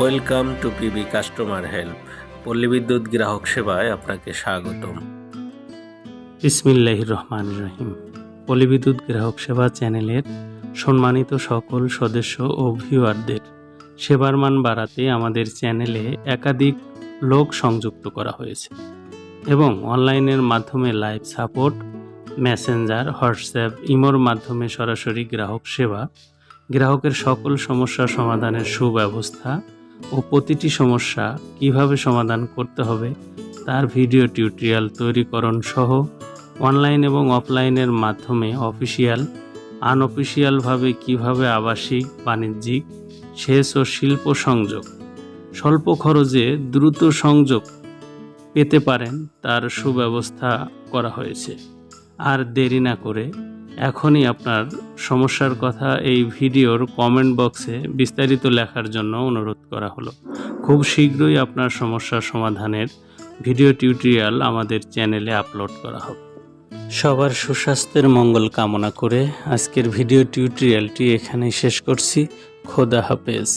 Welcome to PB customer help. পল্লী বিদ্যুৎ গ্রাহক সেবায় আপনাকে স্বাগতম। বিসমিল্লাহির রহমান রহিম। পল্লী বিদ্যুৎ গ্রাহক সেবা চ্যানেলের সম্মানিত সকল সদস্য ও ভিউয়ারদের সেবার মান বাড়াতে আমাদের চ্যানেলে একাধিক লোক সংযুক্ত করা হয়েছে এবং অনলাইনের মাধ্যমে লাইভ সাপোর্ট, মেসেঞ্জার, হোয়াটসঅ্যাপ, ইমোর মাধ্যমে সরাসরি গ্রাহক সেবা, গ্রাহকের সকল সমস্যা সমাধানের সুব্যবস্থা ও প্রতিটি সমস্যা কীভাবে সমাধান করতে হবে তার ভিডিও টিউটোরিয়াল তৈরিকরণ সহ অনলাইন এবং অফলাইনের মাধ্যমে অফিসিয়াল, আনঅফিসিয়ালভাবে কীভাবে আবাসিক, বাণিজ্যিক, সেচ ও শিল্প সংযোগ স্বল্প খরচে দ্রুত সংযোগ পেতে পারেন তার সুব্যবস্থা করা হয়েছে। আর দেরি না করে এখনই আপনার সমস্যার কথা এই ভিডিওর কমেন্ট বক্সে বিস্তারিত লেখার জন্য অনুরোধ করা হলো। খুব শীঘ্রই আপনার সমস্যা সমাধানের ভিডিও টিউটোরিয়াল আমাদের চ্যানেলে আপলোড করা হবে সবার সুস্বাস্থ্যের মঙ্গল কামনা করে আজকের ভিডিও টিউটোরিয়ালটি এখানেই শেষ করছি। খোদা হাফেজ।